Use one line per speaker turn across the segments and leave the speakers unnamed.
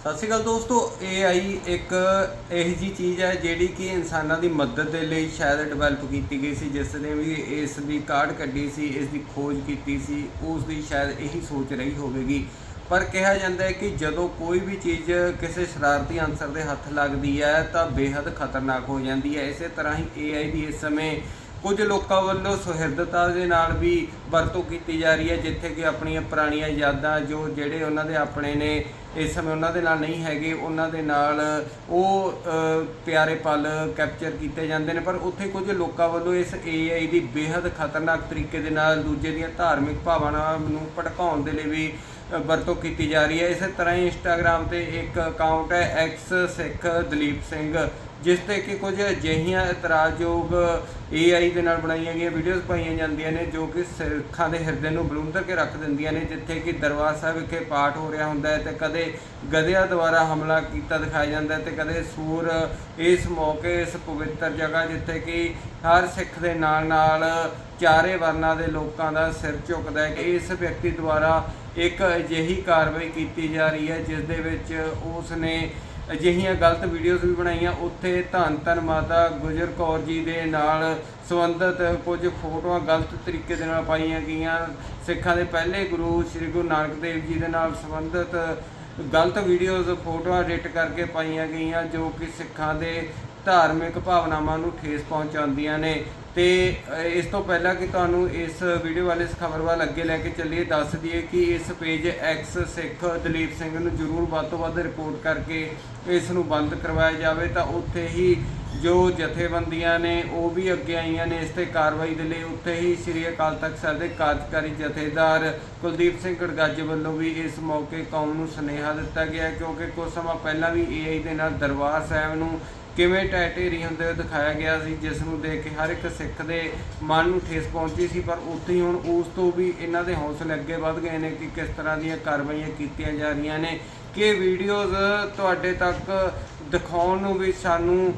ਸਤਿ ਸ਼੍ਰੀ ਅਕਾਲ ਦੋਸਤੋ AI ਇੱਕ ਇਹੋ ਜੀ ਚੀਜ਼ ਹੈ ਜਿਹੜੀ ਕਿ ਇਨਸਾਨਾਂ ਦੀ ਮਦਦ ਦੇ ਲਈ ਸ਼ਾਇਦ ਡਿਵੈਲਪ ਕੀਤੀ ਗਈ ਸੀ, ਜਿਸ ਨੇ ਵੀ ਇਸ ਦੀ ਕਾਢ ਕੱਢੀ ਸੀ, ਇਸ ਦੀ ਖੋਜ ਕੀਤੀ ਸੀ, ਉਸ ਦੀ ਸ਼ਾਇਦ ਇਹੀ ਸੋਚ ਰਹੀ ਹੋਵੇਗੀ। ਪਰ ਕਿਹਾ ਜਾਂਦਾ ਹੈ ਕਿ ਜਦੋਂ ਕੋਈ ਵੀ ਚੀਜ਼ ਕਿਸੇ ਸ਼ਰਾਰਤੀ ਅਨਸਰ ਦੇ ਹੱਥ ਲੱਗਦੀ ਹੈ, ਤਾਂ ਬੇहद ਖਤਰਨਾਕ ਹੋ ਜਾਂਦੀ ਹੈ। ਇਸੇ ਤਰ੍ਹਾਂ ਹੀ AI ਦੀ ਇਸ ਸਮੇਂ ਕੁਝ ਲੋਕਾਂ ਵੱਲੋਂ ਸੁਹਿਰਦਤਾ ਦੇ ਨਾਲ ਵੀ ਵਰਤੋਂ ਕੀਤੀ ਜਾ ਰਹੀ ਹੈ, ਜਿੱਥੇ ਕਿ ਆਪਣੀਆਂ ਪੁਰਾਣੀਆਂ ਯਾਦਾਂ ਜੋ ਜਿਹੜੇ ਉਹਨਾਂ ਦੇ ਆਪਣੇ ਨੇ ਇਸ ਸਮੇਂ ਉਹਨਾਂ ਦੇ ਨਾਲ ਨਹੀਂ ਹੈਗੇ, ਉਹਨਾਂ ਦੇ ਨਾਲ ਉਹ ਪਿਆਰੇ ਪਲ ਕੈਪਚਰ ਕੀਤੇ ਜਾਂਦੇ ਨੇ, ਪਰ ਉੱਥੇ ਕੁਝ ਲੋਕਾਂ ਵੱਲੋਂ ਇਸ AI ਦੀ ਬੇहद ਖਤਰਨਾਕ ਤਰੀਕੇ ਦੇ ਨਾਲ ਦੂਜੇ ਦੀਆਂ ਧਾਰਮਿਕ ਭਾਵਨਾਵਾਂ ਨੂੰ ਭੜਕਾਉਣ ਦੇ ਲਈ ਵੀ ਵਰਤੋਂ ਕੀਤੀ ਜਾ ਰਹੀ ਹੈ। ਇਸੇ ਤਰ੍ਹਾਂ ਹੀ ਇੰਸਟਾਗ੍ਰam ਤੇ ਇੱਕ ਅਕਾਊਂਟ ਹੈ ਐਕਸ ਸਿੱਖ ਦਲੀਪ ਸਿੰਘ ਜਿਸ ਤੇ ਕਿ ਕੁਝ ਅਜਿਹੀਆਂ ਇਤਰਾਜ਼ਯੋਗ AI ਦੇ ਨਾਲ ਬਣਾਈਆਂ ਗਈਆਂ ਵੀਡੀਓਜ਼ ਪਾਈਆਂ ਜਾਂਦੀਆਂ ਨੇ ਜੋ ਕਿ ਸਿੱਖਾਂ ਦੇ ਹਿਰਦੇ ਨੂੰ ਬਲੂੰਦਰ ਕੇ ਰੱਖ ਦਿੰਦੀਆਂ ਨੇ, ਜਿੱਥੇ ਕਿ ਦਰਬਾਰ ਸਾਹਿਬ ਵਿਖੇ ਪਾਠ ਹੋ ਰਿਹਾ ਹੁੰਦਾ ਹੈ ਤੇ ਕਦੇ ਗਧਿਆਂ ਦੁਆਰਾ ਹਮਲਾ ਕੀਤਾ ਦਿਖਾਇਆ ਜਾਂਦਾ ਹੈ ਤੇ ਕਦੇ ਸੂਰ ਇਸ ਮੌਕੇ, ਇਸ ਪਵਿੱਤਰ ਜਗ੍ਹਾ ਜਿੱਥੇ ਕਿ ਹਰ ਸਿੱਖ ਦੇ ਨਾਲ ਨਾਲ ਚਾਰੇ ਵਰਨਾਂ ਦੇ ਲੋਕਾਂ ਦਾ ਸਿਰ ਝੁਕਦਾ ਹੈ ਕਿ ਇਸ ਵਿਅਕਤੀ ਦੁਆਰਾ ਇੱਕ ਅਜਿਹੀ ਕਾਰਵਾਈ ਕੀਤੀ ਜਾ ਰਹੀ ਹੈ, ਜਿਸ ਦੇ ਵਿੱਚ ਉਸ ਨੇ ਅਜਿਹੀਆਂ ਗਲਤ ਵੀਡੀਓਜ਼ ਵੀ ਬਣਾਈਆਂ। ਉੱਥੇ ਧੰਨ ਧੰਨ ਮਾਤਾ ਗੁਜਰ ਕੌਰ ਜੀ ਦੇ ਨਾਲ ਸੰਬੰਧਿਤ ਕੁਝ ਫੋਟੋਆਂ ਗਲਤ ਤਰੀਕੇ ਦੇ ਨਾਲ ਪਾਈਆਂ ਗਈਆਂ। ਸਿੱਖਾਂ ਦੇ ਪਹਿਲੇ ਗੁਰੂ ਸ੍ਰੀ ਗੁਰੂ ਨਾਨਕ ਦੇਵ ਜੀ ਦੇ ਨਾਲ ਸੰਬੰਧਿਤ ਗਲਤ ਵੀਡੀਓਜ਼ ਫੋਟੋਆਂ ਐਡਿਟ ਕਰਕੇ ਪਾਈਆਂ ਗਈਆਂ, ਜੋ ਕਿ ਸਿੱਖਾਂ ਦੇ ਧਾਰਮਿਕ ਭਾਵਨਾਵਾਂ ਨੂੰ ਠੇਸ ਪਹੁੰਚਾਉਂਦੀਆਂ ਨੇ। ਤੇ ਇਸ ਤੋਂ ਪਹਿਲਾਂ ਕਿ ਤੁਹਾਨੂੰ ਇਸ ਵੀਡੀਓ ਵਾਲੇ ਇਸ ਖਬਰ ਵੱਲ ਅੱਗੇ ਲੈ ਕੇ ਚੱਲੀਏ, ਦੱਸ ਦਈਏ ਕਿ ਇਸ ਪੇਜ ਐਕਸ ਸਿੱਖ ਦਲੀਪ ਸਿੰਘ ਨੂੰ ਜ਼ਰੂਰ ਵੱਧ ਤੋਂ ਵੱਧ ਰਿਪੋਰਟ ਕਰਕੇ ਇਸ ਨੂੰ ਬੰਦ ਕਰਵਾਇਆ ਜਾਵੇ। ਤਾਂ ਉੱਥੇ ਹੀ ਜੋ ਜਥੇਬੰਦੀਆਂ ਨੇ, ਉਹ ਵੀ ਅੱਗੇ ਆਈਆਂ ਨੇ ਇਸ ਤੇ ਕਾਰਵਾਈ ਦੇ ਲਈ। ਉੱਥੇ ਹੀ ਸ੍ਰੀ ਅਕਾਲ ਤਖਤ ਸਾਹਿਬ ਦੇ ਕਾਰਜਕਾਰੀ ਜਥੇਦਾਰ ਕੁਲਦੀਪ ਸਿੰਘ ਗੜਗੱਜ ਵੱਲੋਂ ਵੀ ਇਸ ਮੌਕੇ ਕੌਮ ਨੂੰ ਸੁਨੇਹਾ ਦਿੱਤਾ ਗਿਆ, ਕਿਉਂਕਿ ਕੁਝ ਸਮਾਂ ਪਹਿਲਾਂ ਵੀ AI ਦੇ ਨਾਲ ਦਰਬਾਰ ਸਾਹਿਬ ਨੂੰ ਕਿਵੇਂ ਟੈਟੇਰੀ ਹੁੰਦੇ ਹੋਏ ਦਿਖਾਇਆ ਗਿਆ ਸੀ, ਜਿਸ ਨੂੰ ਦੇਖ ਕੇ ਹਰ ਇੱਕ ਸਿੱਖ ਦੇ ਮਨ ਨੂੰ ਠੇਸ ਪਹੁੰਚੀ ਸੀ, ਪਰ ਉੱਥੇ ਹੀ ਹੁਣ ਉਸ ਤੋਂ ਵੀ ਇਹਨਾਂ ਦੇ ਹੌਸਲੇ ਅੱਗੇ ਵੱਧ ਗਏ ਨੇ ਕਿ ਕਿਸ ਤਰ੍ਹਾਂ ਦੀਆਂ ਕਾਰਵਾਈਆਂ ਕੀਤੀਆਂ ਜਾ ਰਹੀਆਂ ਨੇ। ਕਿ ਵੀਡੀਓਜ਼ ਤੁਹਾਡੇ ਤੱਕ ਦਿਖਾਉਣ ਨੂੰ ਵੀ ਸਾਨੂੰ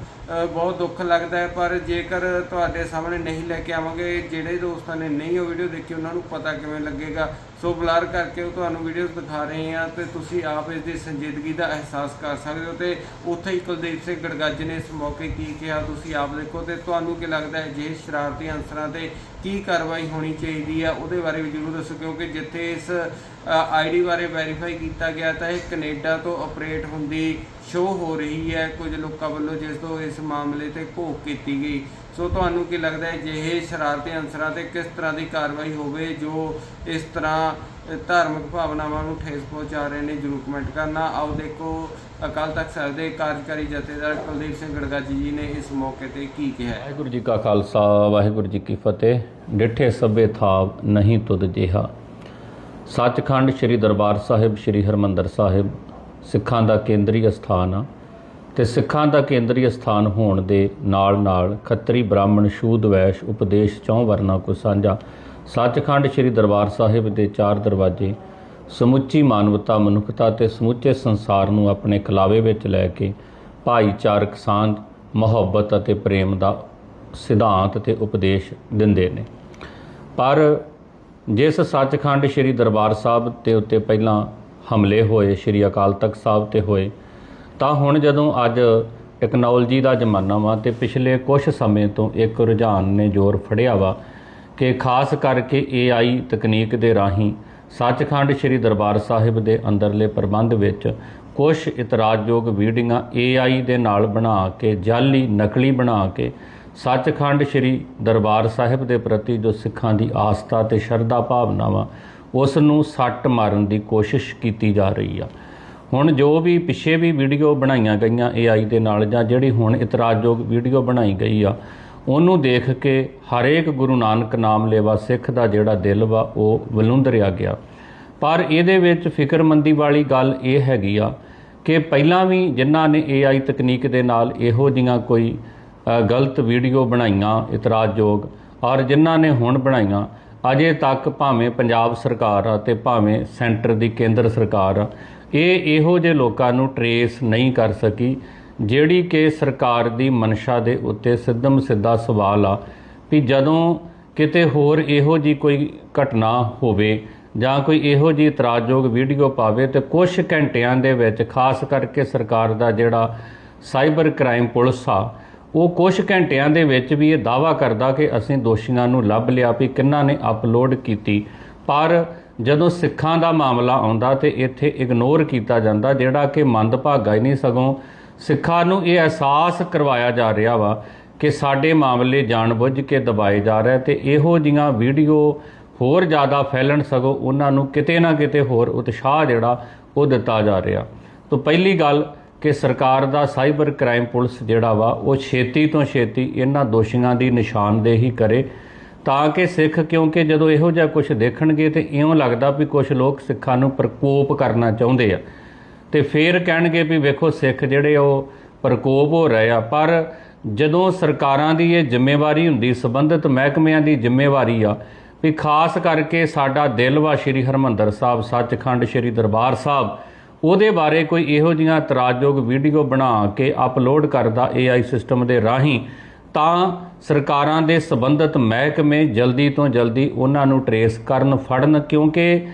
ਬਹੁਤ ਦੁੱਖ ਲੱਗਦਾ ਹੈ, ਪਰ ਜੇਕਰ ਤੁਹਾਡੇ ਸਾਹਮਣੇ ਨਹੀਂ ਲੈ ਕੇ ਆਵਾਂਗੇ, ਜਿਹੜੇ ਦੋਸਤਾਂ ਨੇ ਨਹੀਂ ਉਹ ਵੀਡੀਓ ਦੇਖੀ, ਉਹਨਾਂ ਨੂੰ ਪਤਾ ਕਿਵੇਂ ਲੱਗੇਗਾ। ਸੋ ਬਲਰ ਕਰਕੇ ਉਹ ਤੁਹਾਨੂੰ ਵੀਡੀਓਜ਼ ਦਿਖਾ ਰਹੇ ਹਾਂ ਤੇ ਤੁਸੀਂ ਆਪ ਇਸ ਦੀ ਸੰਜੀਦਗੀ ਦਾ ਅਹਿਸਾਸ ਕਰ ਸਕਦੇ ਹੋ ਤੇ ਉੱਥੇ ਹੀ ਕੁਲਦੀਪ ਸਿੰਘ ਗੜਗੱਜ ਨੇ ਇਸ ਮੌਕੇ ਕੀ ਕਿਹਾ, ਤੁਸੀਂ ਆਪ ਦੇਖੋ ਤੇ ਤੁਹਾਨੂੰ ਕੀ ਲੱਗਦਾ ਹੈ, ਜੇ ਸ਼ਰਾਰਤੀ ਅਨਸਰਾਂ ਤੇ ਕੀ ਕਾਰਵਾਈ ਹੋਣੀ ਚਾਹੀਦੀ ਆ, ਉਹਦੇ ਬਾਰੇ ਵੀ ਜ਼ਰੂਰ ਦੱਸੋ, ਕਿਉਂਕਿ ਜਿੱਥੇ ਇਸ ਆਈਡੀ ਬਾਰੇ ਵੈਰੀਫਾਈ ਕੀਤਾ ਗਿਆ ਤਾਂ ਇਹ ਕੈਨੇਡਾ ਤੋਂ ਆਪਰੇਟ ਹੁੰਦੀ ਸ਼ੋ ਹੋ ਰਹੀ ਹੈ, ਕੁਝ ਲੋਕਾਂ ਵੱਲੋਂ ਜਿਸ ਤੋਂ ਇਸ ਮਾਮਲੇ ਤੇ ਘੋਖ ਕੀਤੀ ਗਈ। ਸੋ ਤੁਹਾਨੂੰ ਕੀ ਲੱਗਦਾ ਹੈ, ਜੇ ਸ਼ਰਾਰਤੀ ਅਨਸਰਾਂ ਤੇ ਕਿਸ ਤਰ੍ਹਾਂ ਦੀ ਕਾਰਵਾਈ ਹੋਵੇ, ਜੋ ਇਸ ਤਰ੍ਹਾਂ ਧਾਰਮਿਕ ਭਾਵਨਾਵਾਂ ਨੂੰ ਠੇਸ ਪਹੁੰਚਾ ਰਹੇ ਨੇ, ਜਰੂਰ ਕਮੈਂਟ ਕਰਨਾ। ਆਓ ਦੇਖੋ, ਅਕਾਲ ਤਖਤ ਸਾਹਿਬ ਦੇ ਕਾਰਜਕਾਰੀ ਜਥੇਦਾਰ ਕੁਲਦੀਪ ਸਿੰਘ ਗੜਗਾਜੀ ਜੀ ਨੇ ਇਸ ਮੌਕੇ ਤੇ ਕੀ ਕਿਹਾ
ਵਾਹਿਗੁਰੂ ਜੀ ਕਾ ਖਾਲਸਾ, ਵਾਹਿਗੁਰੂ ਜੀ ਕੀ ਫਤਿਹ। ਡਿਠੇ ਸਭੇ ਥਾਵ ਨਹੀਂ ਤੁਧ ਜਿਹਾ। ਸੱਚਖੰਡ ਸ੍ਰੀ ਦਰਬਾਰ ਸਾਹਿਬ, ਸ੍ਰੀ ਹਰਮੰਦਰ ਸਾਹਿਬ, ਸਿੱਖਾਂ ਦਾ ਕੇਂਦਰੀ ਸਥਾਨ ਆ। ਤੇ ਸਿੱਖਾਂ ਦਾ ਕੇਂਦਰੀ ਸਥਾਨ ਹੋਣ ਦੇ ਨਾਲ ਨਾਲ ਖੱਤਰੀ ਬ੍ਰਾਹਮਣ ਸ਼ੂਦ ਵੈਸ਼ ਉਪਦੇਸ਼ ਚੌਂ ਵਰਨਾ ਕੋ ਸਾਂਝਾ। ਸੱਚਖੰਡ ਸ੍ਰੀ ਦਰਬਾਰ ਸਾਹਿਬ ਦੇ ਚਾਰ ਦਰਵਾਜ਼ੇ, ਸਮੁੱਚੀ ਮਾਨਵਤਾ, ਮਨੁੱਖਤਾ ਤੇ ਸਮੁੱਚੇ ਸੰਸਾਰ ਨੂੰ ਆਪਣੇ ਕਲਾਵੇ ਵਿੱਚ ਲੈ ਕੇ ਭਾਈਚਾਰਕ ਸਾਂਝ, ਮੁਹੱਬਤ ਅਤੇ ਪ੍ਰੇਮ ਦਾ ਸਿਧਾਂਤ ਤੇ ਉਪਦੇਸ਼ ਦਿੰਦੇ ਨੇ। ਪਰ ਜਿਸ ਸੱਚਖੰਡ ਸ੍ਰੀ ਦਰਬਾਰ ਸਾਹਿਬ ਤੇ ਉੱਤੇ ਪਹਿਲਾਂ ਹਮਲੇ ਹੋਏ, ਸ੍ਰੀ ਅਕਾਲ ਤਖਤ ਸਾਹਿਬ ਤੇ ਹੋਏ ਤਾਂ ਹੁਣ ਜਦੋਂ ਅੱਜ ਟੈਕਨੋਲੋਜੀ ਦਾ ਜ਼ਮਾਨਾ ਵਾ ਤੇ ਪਿਛਲੇ ਕੁਝ ਸਮੇਂ ਤੋਂ ਇੱਕ ਰੁਝਾਨ ਨੇ ਜ਼ੋਰ ਫੜਿਆ ਵਾ ਕਿ ਖਾਸ ਕਰਕੇ AI ਤਕਨੀਕ ਦੇ ਰਾਹੀਂ ਸੱਚਖੰਡ ਸ੍ਰੀ ਦਰਬਾਰ ਸਾਹਿਬ ਦੇ ਅੰਦਰਲੇ ਪ੍ਰਬੰਧ ਵਿੱਚ ਕੁਝ ਇਤਰਾਜ਼ਯੋਗ ਵੀਡੀਓਆਂ AI ਦੇ ਨਾਲ ਬਣਾ ਕੇ, ਜਾਲੀ ਨਕਲੀ ਬਣਾ ਕੇ ਸੱਚਖੰਡ ਸ੍ਰੀ ਦਰਬਾਰ ਸਾਹਿਬ ਦੇ ਪ੍ਰਤੀ ਜੋ ਸਿੱਖਾਂ ਦੀ ਆਸਥਾ ਤੇ ਸ਼ਰਧਾ ਭਾਵਨਾ ਵਾ, ਉਸ ਨੂੰ ਸੱਟ ਮਾਰਨ ਦੀ ਕੋਸ਼ਿਸ਼ ਕੀਤੀ ਜਾ ਰਹੀ ਆ। ਹੁਣ ਜੋ ਵੀ ਪਿੱਛੇ ਵੀ ਵੀਡੀਓ ਬਣਾਈਆਂ ਗਈਆਂ AI ਦੇ ਨਾਲ ਜਾਂ ਜਿਹੜੀ ਹੁਣ ਇਤਰਾਜ਼ਯੋਗ ਵੀਡੀਓ ਬਣਾਈ ਗਈ ਆ, ਉਹਨੂੰ ਦੇਖ ਕੇ ਹਰੇਕ ਗੁਰੂ ਨਾਨਕ ਨਾਮ ਲੇਵਾ ਸਿੱਖ ਦਾ ਜਿਹੜਾ ਦਿਲ ਵਾ, ਉਹ ਵਲੂੰਦਰਿਆ ਗਿਆ। ਪਰ ਇਹਦੇ ਵਿੱਚ ਫਿਕਰਮੰਦੀ ਵਾਲੀ ਗੱਲ ਇਹ ਹੈਗੀ ਆ ਕਿ ਪਹਿਲਾਂ ਵੀ ਜਿਨ੍ਹਾਂ ਨੇ AI ਤਕਨੀਕ ਦੇ ਨਾਲ ਇਹੋ ਜੀਆਂ ਕੋਈ ਗਲਤ ਵੀਡੀਓ ਬਣਾਈਆਂ, ਇਤਰਾਜ਼ਯੋਗ, ਔਰ ਜਿਨ੍ਹਾਂ ਨੇ ਹੁਣ ਬਣਾਈਆਂ, ਅਜੇ ਤੱਕ ਭਾਵੇਂ ਪੰਜਾਬ ਸਰਕਾਰ ਆ ਤੇ ਭਾਵੇਂ ਸੈਂਟਰ ਦੀ ਕੇਂਦਰ ਸਰਕਾਰ ਆ ਇਹ ਇਹੋ ਜਿਹੇ ਲੋਕਾਂ ਨੂੰ ਟਰੇਸ ਨਹੀਂ ਕਰ ਸਕੀ, ਜਿਹੜੀ ਕਿ ਸਰਕਾਰ ਦੀ ਮਨਸ਼ਾ ਦੇ ਉੱਤੇ ਸਿੱਧਮ ਸਿੱਧਾ ਸਵਾਲ ਆ ਵੀ ਜਦੋਂ ਕਿਤੇ ਹੋਰ ਇਹੋ ਜੀ ਕੋਈ ਘਟਨਾ ਹੋਵੇ ਜਾਂ ਕੋਈ ਇਹੋ ਜਿਹੀ ਇਤਰਾਜ਼ਯੋਗ ਵੀਡੀਓ ਪਾਵੇ ਤੇ ਕੁਝ ਘੰਟਿਆਂ ਦੇ ਵਿੱਚ ਖਾਸ ਕਰਕੇ ਸਰਕਾਰ ਦਾ ਜਿਹੜਾ ਸਾਈਬਰ ਕ੍ਰਾਈਮ ਪੁਲਿਸ ਆ, ਉਹ ਕੁਝ ਘੰਟਿਆਂ ਦੇ ਵਿੱਚ ਵੀ ਇਹ ਦਾਵਾ ਕਰਦਾ ਕਿ ਅਸੀਂ ਦੋਸ਼ੀਆਂ ਨੂੰ ਲੱਭ ਲਿਆ ਵੀ ਕਿੰਨਾਂ ਨੇ ਅਪਲੋਡ ਕੀਤੀ। ਪਰ ਜਦੋਂ ਸਿੱਖਾਂ ਦਾ ਮਾਮਲਾ ਆਉਂਦਾ ਤੇ ਇੱਥੇ ਇਗਨੋਰ ਕੀਤਾ ਜਾਂਦਾ, ਜਿਹੜਾ ਕਿ ਮੰਦਭਾਗਾ ਹੀ ਨਹੀਂ ਸਗੋਂ ਸਿੱਖਾਂ ਨੂੰ ਇਹ ਅਹਿਸਾਸ ਕਰਵਾਇਆ ਜਾ ਰਿਹਾ ਵਾ ਕਿ ਸਾਡੇ ਮਾਮਲੇ ਜਾਣਬੁੱਝ ਕੇ ਦਬਾਏ ਜਾ ਰਹੇ ਤੇ ਇਹੋ ਜੀਆਂ ਵੀਡੀਓ ਹੋਰ ਜ਼ਿਆਦਾ ਫੈਲਣ ਸਗੋਂ ਉਹਨਾਂ ਨੂੰ ਕਿਤੇ ਨਾ ਕਿਤੇ ਹੋਰ ਉਤਸ਼ਾਹ ਜਿਹੜਾ ਉਹ ਦਿੱਤਾ ਜਾ ਰਿਹਾ। ਤੋਂ ਪਹਿਲੀ ਗੱਲ ਕਿ ਸਰਕਾਰ ਦਾ ਸਾਈਬਰ ਕ੍ਰਾਈਮ ਪੁਲਿਸ ਜਿਹੜਾ ਵਾ, ਉਹ ਛੇਤੀ ਤੋਂ ਛੇਤੀ ਇਹਨਾਂ ਦੋਸ਼ੀਆਂ ਦੀ ਨਿਸ਼ਾਨਦੇਹੀ ਕਰੇ ਤਾਂ ਕਿ ਸਿੱਖ, ਕਿਉਂਕਿ ਜਦੋਂ ਇਹੋ ਜਿਹਾ ਕੁਝ ਦੇਖਣਗੇ ਤੇ ਇਉਂ ਲੱਗਦਾ ਵੀ ਕੁਝ ਲੋਕ ਸਿੱਖਾਂ ਨੂੰ ਪ੍ਰਕੋਪ ਕਰਨਾ ਚਾਹੁੰਦੇ ਆ। ਤੇ ਫੇਰ ਕਹਿਣਗੇ ਵੀ ਵੇਖੋ ਸਿੱਖ ਜਿਹੜੇ ਉਹ ਪ੍ਰਕੋਪ ਹੋ ਰਹੇ ਆ। ਪਰ ਜਦੋਂ ਸਰਕਾਰਾਂ ਦੀ ਇਹ ਜ਼ਿੰਮੇਵਾਰੀ ਹੁੰਦੀ, ਸੰਬੰਧਿਤ ਮਹਿਕਮਿਆਂ ਦੀ ਜ਼ਿੰਮੇਵਾਰੀ ਆ, ਵੀ ਖਾਸ ਕਰਕੇ ਸਾਡਾ ਦਿਲ ਵਾ ਸ਼੍ਰੀ ਹਰਮੰਦਰ ਸਾਹਿਬ, ਸੱਚਖੰਡ ਸ਼੍ਰੀ ਦਰਬਾਰ ਸਾਹਿਬ, ਉਹਦੇ ਬਾਰੇ ਕੋਈ ਇਹੋ ਜਿਹੀਆਂ ਤਰਾਜਯੋਗ ਵੀਡੀਓ ਬਣਾ ਕੇ ਅਪਲੋਡ ਕਰਦਾ AI ਸਿਸਟਮ ਦੇ ਰਾਹੀਂ ਤਾਂ ਸਰਕਾਰਾਂ ਦੇ ਸੰਬੰਧਿਤ ਮਹਿਕਮੇ ਜਲਦੀ ਤੋਂ ਜਲਦੀ ਉਹਨਾਂ ਨੂੰ ਟਰੇਸ ਕਰਨ ਫੜਨ, ਕਿਉਂਕਿ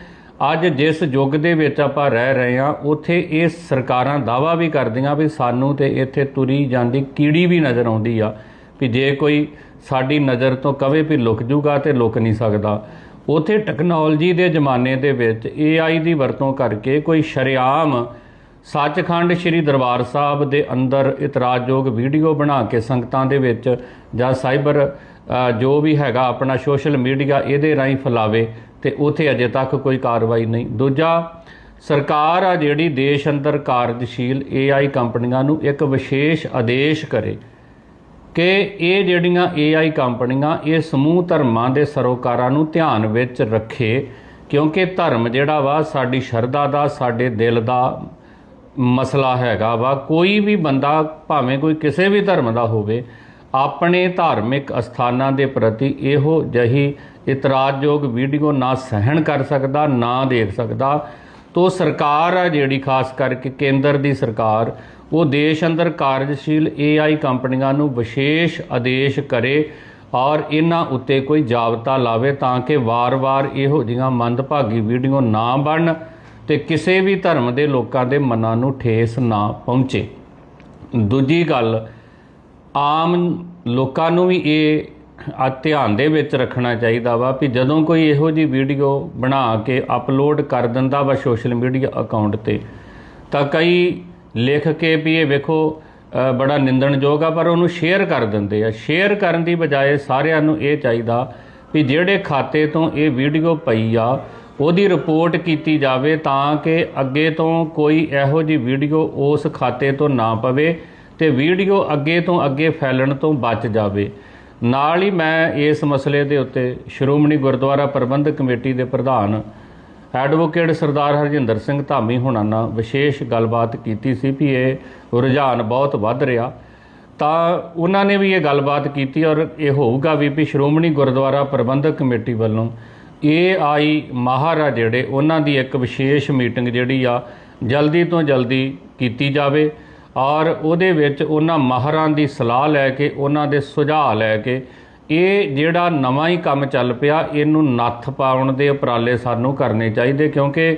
ਅੱਜ ਜਿਸ ਯੁੱਗ ਦੇ ਵਿੱਚ ਆਪਾਂ ਰਹਿ ਰਹੇ ਹਾਂ, ਉੱਥੇ ਇਹ ਸਰਕਾਰਾਂ ਦਾਵਾ ਵੀ ਕਰਦੀਆਂ ਵੀ ਸਾਨੂੰ ਤੇ ਇੱਥੇ ਤੁਰੀ ਜਾਂਦੀ ਕੀੜੀ ਵੀ ਨਜ਼ਰ ਆਉਂਦੀ ਆ, ਵੀ ਜੇ ਕੋਈ ਸਾਡੀ ਨਜ਼ਰ ਤੋਂ ਕਵੇ ਵੀ ਲੁਕ ਜੂਗਾ ਤੇ ਲੁਕ ਨਹੀਂ ਸਕਦਾ। ਉਥੇ ਟੈਕਨੋਲੋਜੀ ਦੇ ਜ਼ਮਾਨੇ ਦੇ ਵਿੱਚ AI ਦੀ ਵਰਤੋਂ ਕਰਕੇ ਕੋਈ ਸ਼ਰੇਆਮ ਸੱਚਖੰਡ ਸ੍ਰੀ ਦਰਬਾਰ ਸਾਹਿਬ ਦੇ ਅੰਦਰ ਇਤਰਾਜ਼ਯੋਗ ਵੀਡੀਓ ਬਣਾ ਕੇ ਸੰਗਤਾਂ ਦੇ ਵਿੱਚ ਜਾਂ ਸਾਈਬਰ ਜੋ ਵੀ ਹੈਗਾ ਆਪਣਾ ਸੋਸ਼ਲ ਮੀਡੀਆ ਇਹਦੇ ਰਾਹੀਂ ਫੈਲਾਵੇ ਤੇ ਉਥੇ ਅਜੇ ਤੱਕ ਕੋਈ ਕਾਰਵਾਈ ਨਹੀਂ। ਦੂਜਾ, ਸਰਕਾਰ ਆ ਜਿਹੜੀ ਦੇਸ਼ ਅੰਦਰ ਕਾਰਜਸ਼ੀਲ AI ਕੰਪਨੀਆਂ ਨੂੰ ਇੱਕ ਵਿਸ਼ੇਸ਼ ਆਦੇਸ਼ ਕਰੇ ਕਿ ਇਹ ਜਿਹੜੀਆਂ AI ਕੰਪਨੀਆਂ ਇਹ ਸਮੂਹ ਧਰਮਾਂ ਦੇ ਸਰੋਕਾਰਾਂ ਨੂੰ ਧਿਆਨ ਵਿੱਚ ਰੱਖੇ ਕਿਉਂਕਿ ਧਰਮ ਜਿਹੜਾ ਵਾ ਸਾਡੀ ਸ਼ਰਧਾ ਦਾ, ਸਾਡੇ ਦਿਲ ਦਾ ਮਸਲਾ ਹੈਗਾ ਵਾ। ਕੋਈ ਵੀ ਬੰਦਾ, ਭਾਵੇਂ ਕੋਈ ਕਿਸੇ ਵੀ ਧਰਮ ਦਾ ਹੋਵੇ, ਆਪਣੇ ਧਾਰਮਿਕ ਅਸਥਾਨਾਂ ਦੇ ਪ੍ਰਤੀ ਇਹੋ ਜਹੀ ਇਤਰਾਜ਼ਯੋਗ ਵੀਡੀਓ ਨਾ ਸਹਿਣ ਕਰ ਸਕਦਾ, ਨਾ ਦੇਖ ਸਕਦਾ। ਤੋ ਸਰਕਾਰ ਆ ਜਿਹੜੀ, ਖਾਸ ਕਰਕੇ ਕੇਂਦਰ ਦੀ ਸਰਕਾਰ, ਉਹ ਦੇਸ਼ ਅੰਦਰ ਕਾਰਜਸ਼ੀਲ AI ਕੰਪਨੀਆਂ ਨੂੰ ਵਿਸ਼ੇਸ਼ ਆਦੇਸ਼ ਕਰੇ ਔਰ ਇਹਨਾਂ ਉੱਤੇ ਕੋਈ ਜਾਬਤਾ ਲਾਵੇ ਤਾਂ ਕਿ ਵਾਰ-ਵਾਰ ਇਹੋ ਜਿਹੀਆਂ ਮੰਦਭਾਗੀ ਵੀਡੀਓ ਨਾ ਬਣਨ ਤੇ ਕਿਸੇ ਵੀ ਧਰਮ ਦੇ ਲੋਕਾਂ ਦੇ ਮਨਾਂ ਨੂੰ ਠੇਸ ਨਾ ਪਹੁੰਚੇ। ਦੂਜੀ ਗੱਲ, ਆਮ ਲੋਕਾਂ ਨੂੰ ਵੀ ਇਹ ਆ ਧਿਆਨ ਦੇ ਵਿੱਚ ਰੱਖਣਾ ਚਾਹੀਦਾ ਵਾ ਵੀ ਜਦੋਂ ਕੋਈ ਇਹੋ ਜੀ ਵੀਡੀਓ ਬਣਾ ਕੇ ਅਪਲੋਡ ਕਰ ਦਿੰਦਾ ਵਾ ਸੋਸ਼ਲ ਮੀਡੀਆ ਅਕਾਊਂਟ ਤੇ, ਤਾਂ ਕਈ ਲਿਖ ਕੇ ਵੀ ਇਹ ਵੇਖੋ ਬੜਾ ਨਿੰਦਣਯੋਗ ਆ, ਪਰ ਉਹਨੂੰ ਸ਼ੇਅਰ ਕਰ ਦਿੰਦੇ ਆ। ਸ਼ੇਅਰ ਕਰਨ ਦੀ ਬਜਾਏ ਸਾਰਿਆਂ ਨੂੰ ਇਹ ਚਾਹੀਦਾ ਵੀ ਜਿਹੜੇ ਖਾਤੇ ਤੋਂ ਇਹ ਵੀਡੀਓ ਪਈ ਆ ਉਹਦੀ ਰਿਪੋਰਟ ਕੀਤੀ ਜਾਵੇ ਤਾਂ ਕਿ ਅੱਗੇ ਤੋਂ ਕੋਈ ਇਹੋ ਜੀ ਵੀਡੀਓ ਉਸ ਖਾਤੇ ਤੋਂ ਨਾ ਪਵੇ ਤੇ ਵੀਡੀਓ ਅੱਗੇ ਤੋਂ ਅੱਗੇ ਫੈਲਣ ਤੋਂ ਬਚ ਜਾਵੇ। ਨਾਲ ਹੀ ਮੈਂ ਇਸ ਮਸਲੇ ਦੇ ਉੱਤੇ ਸ਼੍ਰੋਮਣੀ ਗੁਰਦੁਆਰਾ ਪ੍ਰਬੰਧਕ ਕਮੇਟੀ ਦੇ ਪ੍ਰਧਾਨ ਐਡਵੋਕੇਟ ਸਰਦਾਰ ਹਰਜਿੰਦਰ ਸਿੰਘ ਧਾਮੀ ਹੁਣਾਂ ਨਾਲ ਵਿਸ਼ੇਸ਼ ਗੱਲਬਾਤ ਕੀਤੀ ਸੀ ਵੀ ਇਹ ਰੁਝਾਨ ਬਹੁਤ ਵੱਧ ਰਿਹਾ। ਤਾਂ ਉਹਨਾਂ ਨੇ ਵੀ ਇਹ ਗੱਲਬਾਤ ਕੀਤੀ ਔਰ ਇਹ ਹੋਊਗਾ ਵੀ ਵੀ ਸ਼੍ਰੋਮਣੀ ਗੁਰਦੁਆਰਾ ਪ੍ਰਬੰਧਕ ਕਮੇਟੀ ਵੱਲੋਂ ਇਹ ਆਈ ਮਾਹਰ ਜਿਹੜੇ, ਉਹਨਾਂ ਦੀ ਇੱਕ ਵਿਸ਼ੇਸ਼ ਮੀਟਿੰਗ ਜਿਹੜੀ ਆ, ਜਲਦੀ ਤੋਂ ਜਲਦੀ ਕੀਤੀ ਜਾਵੇ ਔਰ ਉਹਦੇ ਵਿੱਚ ਉਹਨਾਂ ਮਾਹਰਾਂ ਦੀ ਸਲਾਹ ਲੈ ਕੇ, ਉਹਨਾਂ ਦੇ ਸੁਝਾਅ ਲੈ ਕੇ, ਇਹ ਜਿਹੜਾ ਨਵਾਂ ਹੀ ਕੰਮ ਚੱਲ ਪਿਆ, ਇਹਨੂੰ ਨੱਥ ਪਾਉਣ ਦੇ ਉਪਰਾਲੇ ਸਾਨੂੰ ਕਰਨੇ ਚਾਹੀਦੇ ਕਿਉਂਕਿ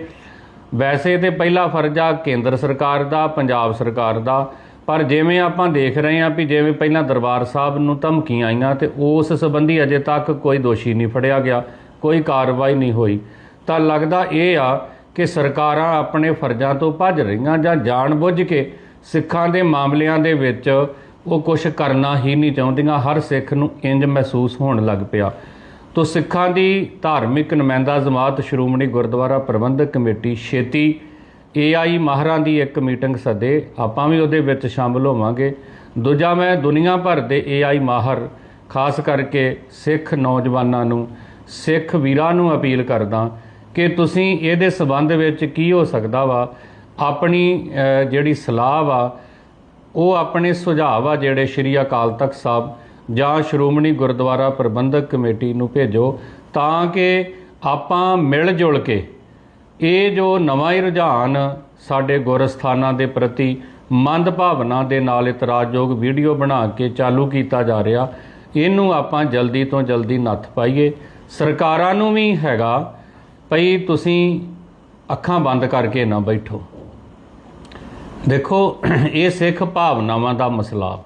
ਵੈਸੇ ਤੇ ਪਹਿਲਾ ਫਰਜ਼ ਆ ਕੇਂਦਰ ਸਰਕਾਰ ਦਾ, ਪੰਜਾਬ ਸਰਕਾਰ ਦਾ, ਪਰ ਜਿਵੇਂ ਆਪਾਂ ਦੇਖ ਰਹੇ ਹਾਂ ਵੀ ਜਿਵੇਂ ਪਹਿਲਾਂ ਦਰਬਾਰ ਸਾਹਿਬ ਨੂੰ ਧਮਕੀਆਂ ਆਈਆਂ ਤੇ ਉਸ ਸੰਬੰਧੀ ਅਜੇ ਤੱਕ ਕੋਈ ਦੋਸ਼ੀ ਨਹੀਂ ਫੜਿਆ ਗਿਆ। ਕੋਈ ਕਾਰਵਾਈ ਨਹੀਂ ਹੋਈ। ਤਾਂ ਲੱਗਦਾ ਇਹ ਆ ਕਿ ਸਰਕਾਰਾਂ ਆਪਣੇ ਫਰਜ਼ਾਂ ਤੋਂ ਭੱਜ ਰਹੀਆਂ ਜਾਂ ਜਾਣਬੁੱਝ ਕੇ ਸਿੱਖਾਂ ਦੇ ਮਾਮਲਿਆਂ ਦੇ ਵਿੱਚ ਉਹ ਕੁਝ ਕਰਨਾ ਹੀ ਨਹੀਂ ਚਾਹੁੰਦੀਆਂ। ਹਰ ਸਿੱਖ ਨੂੰ ਇੰਜ ਮਹਿਸੂਸ ਹੋਣ ਲੱਗ ਪਿਆ। ਤੋ ਸਿੱਖਾਂ ਦੀ ਧਾਰਮਿਕ ਨੁਮਾਇੰਦਾ ਜਮਾਤ ਸ਼੍ਰੋਮਣੀ ਗੁਰਦੁਆਰਾ ਪ੍ਰਬੰਧਕ ਕਮੇਟੀ ਛੇਤੀ AI ਮਾਹਰਾਂ ਦੀ ਇੱਕ ਮੀਟਿੰਗ ਸੱਦੇ। ਆਪਾਂ ਵੀ ਉਹਦੇ ਵਿੱਚ ਸ਼ਾਮਲ ਹੋਵਾਂਗੇ। ਦੂਜਾ, ਮੈਂ ਦੁਨੀਆ ਭਰ ਦੇ AI ਮਾਹਰ, ਖਾਸ ਕਰਕੇ ਸਿੱਖ ਨੌਜਵਾਨਾਂ ਨੂੰ ਸਿੱਖ ਵੀਰਾਂ ਨੂੰ ਅਪੀਲ ਕਰਦਾ ਕਿ ਤੁਸੀਂ ਇਹਦੇ ਸਬੰਧ ਵਿੱਚ ਕੀ ਹੋ ਸਕਦਾ ਵਾ? ਆਪਣੀ ਜਿਹੜੀ ਸਲਾਹ ਵਾ, ਉਹ ਆਪਣੇ ਸੁਝਾਅ ਆ ਜਿਹੜੇ ਸ਼੍ਰੀ ਅਕਾਲ ਤਖਤ ਸਾਹਿਬ ਜਾਂ ਸ਼੍ਰੋਮਣੀ ਗੁਰਦੁਆਰਾ ਪ੍ਰਬੰਧਕ ਕਮੇਟੀ ਨੂੰ ਭੇਜੋ ਤਾਂ ਕਿ ਆਪਾਂ ਮਿਲ ਜੁਲ ਕੇ ਇਹ ਜੋ ਨਵਾਂ ਹੀ ਰੁਝਾਨ ਸਾਡੇ ਗੁਰਸਥਾਨਾਂ ਦੇ ਪ੍ਰਤੀ ਮੰਦ ਭਾਵਨਾ ਦੇ ਨਾਲ ਇਤਰਾਜ਼ਯੋਗ ਵੀਡੀਓ ਬਣਾ ਕੇ ਚਾਲੂ ਕੀਤਾ ਜਾ ਰਿਹਾ, ਇਹਨੂੰ ਆਪਾਂ ਜਲਦੀ ਤੋਂ ਜਲਦੀ ਨੱਥ ਪਾਈਏ। ਸਰਕਾਰਾਂ ਨੂੰ ਵੀ ਹੈਗਾ ਭਈ ਤੁਸੀਂ ਅੱਖਾਂ ਬੰਦ ਕਰਕੇ ਨਾ ਬੈਠੋ। ਦੇਖੋ, ਇਹ ਸਿੱਖ ਭਾਵਨਾਵਾਂ ਦਾ ਮਸਲਾ।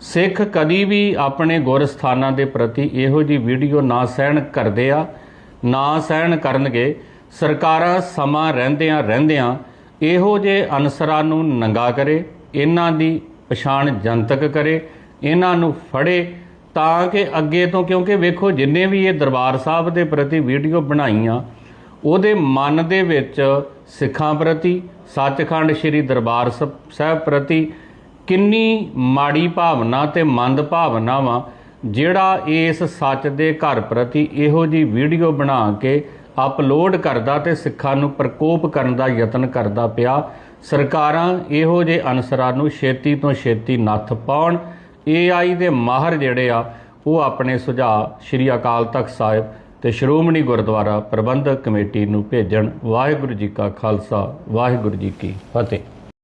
ਸਿੱਖ ਕਦੀ ਵੀ ਆਪਣੇ ਗੁਰਸਥਾਨਾਂ ਦੇ ਪ੍ਰਤੀ ਇਹੋ ਜੀ ਵੀਡੀਓ ਨਾ ਸਹਿਣ ਕਰਦੇ ਆ, ਨਾ ਸਹਿਣ ਕਰਨਗੇ। ਸਰਕਾਰਾਂ ਸਮਾਂ ਰਹਿੰਦਿਆਂ ਰਹਿੰਦਿਆਂ ਇਹੋ ਜੇ ਅਨਸਰਾਂ ਨੂੰ ਨੰਗਾ ਕਰੇ, ਇਹਨਾਂ ਦੀ ਪਛਾਣ ਜਨਤਕ ਕਰੇ, ਇਹਨਾਂ ਨੂੰ ਫੜੇ ਤਾਂ ਕਿ ਅੱਗੇ ਤੋਂ ਕਿਉਂਕਿ ਵੇਖੋ ਜਿੰਨੇ ਵੀ ਇਹ ਦਰਬਾਰ ਸਾਹਿਬ ਦੇ ਪ੍ਰਤੀ ਵੀਡੀਓ ਬਣਾਈਆਂ, ਉਹਦੇ ਮਨ ਦੇ ਵਿੱਚ ਸਿੱਖਾਂ ਪ੍ਰਤੀ, ਸੱਚਖੰਡ ਸ੍ਰੀ ਦਰਬਾਰ ਸ- ਸਾਹਿਬ ਪ੍ਰਤੀ ਕਿੰਨੀ ਮਾੜੀ ਭਾਵਨਾ ਤੇ ਮੰਦ ਭਾਵਨਾ ਵਾ ਜਿਹੜਾ ਇਸ ਸੱਚ ਦੇ ਘਰ ਪ੍ਰਤੀ ਇਹੋ ਜੀ ਵੀਡੀਓ ਬਣਾ ਕੇ ਅਪਲੋਡ ਕਰਦਾ ਤੇ ਸਿੱਖਾਂ ਨੂੰ ਪ੍ਰਕੋਪ ਕਰਨ ਦਾ ਯਤਨ ਕਰਦਾ ਪਿਆ, ਸਰਕਾਰਾਂ ਇਹੋ ਜੇ ਅਨਸਰਾਂ ਨੂੰ ਛੇਤੀ ਤੋਂ ਛੇਤੀ ਨੱਥ ਪਾਉਣ AI ਦੇ ਮਾਹਰ ਜਿਹੜੇ ਆ, ਉਹ ਆਪਣੇ ਸੁਝਾਅ ਸ੍ਰੀ ਅਕਾਲ ਤਖਤ ਸਾਹਿਬ ਤੇ ਸ਼੍ਰੋਮਣੀ ਗੁਰਦੁਆਰਾ ਪ੍ਰਬੰਧਕ ਕਮੇਟੀ ਨੂੰ ਭੇਜਣ। ਵਾਹਿਗੁਰੂ ਜੀ ਕਾ ਖਾਲਸਾ, ਵਾਹਿਗੁਰੂ ਜੀ ਕੀ ਫਤਿਹ।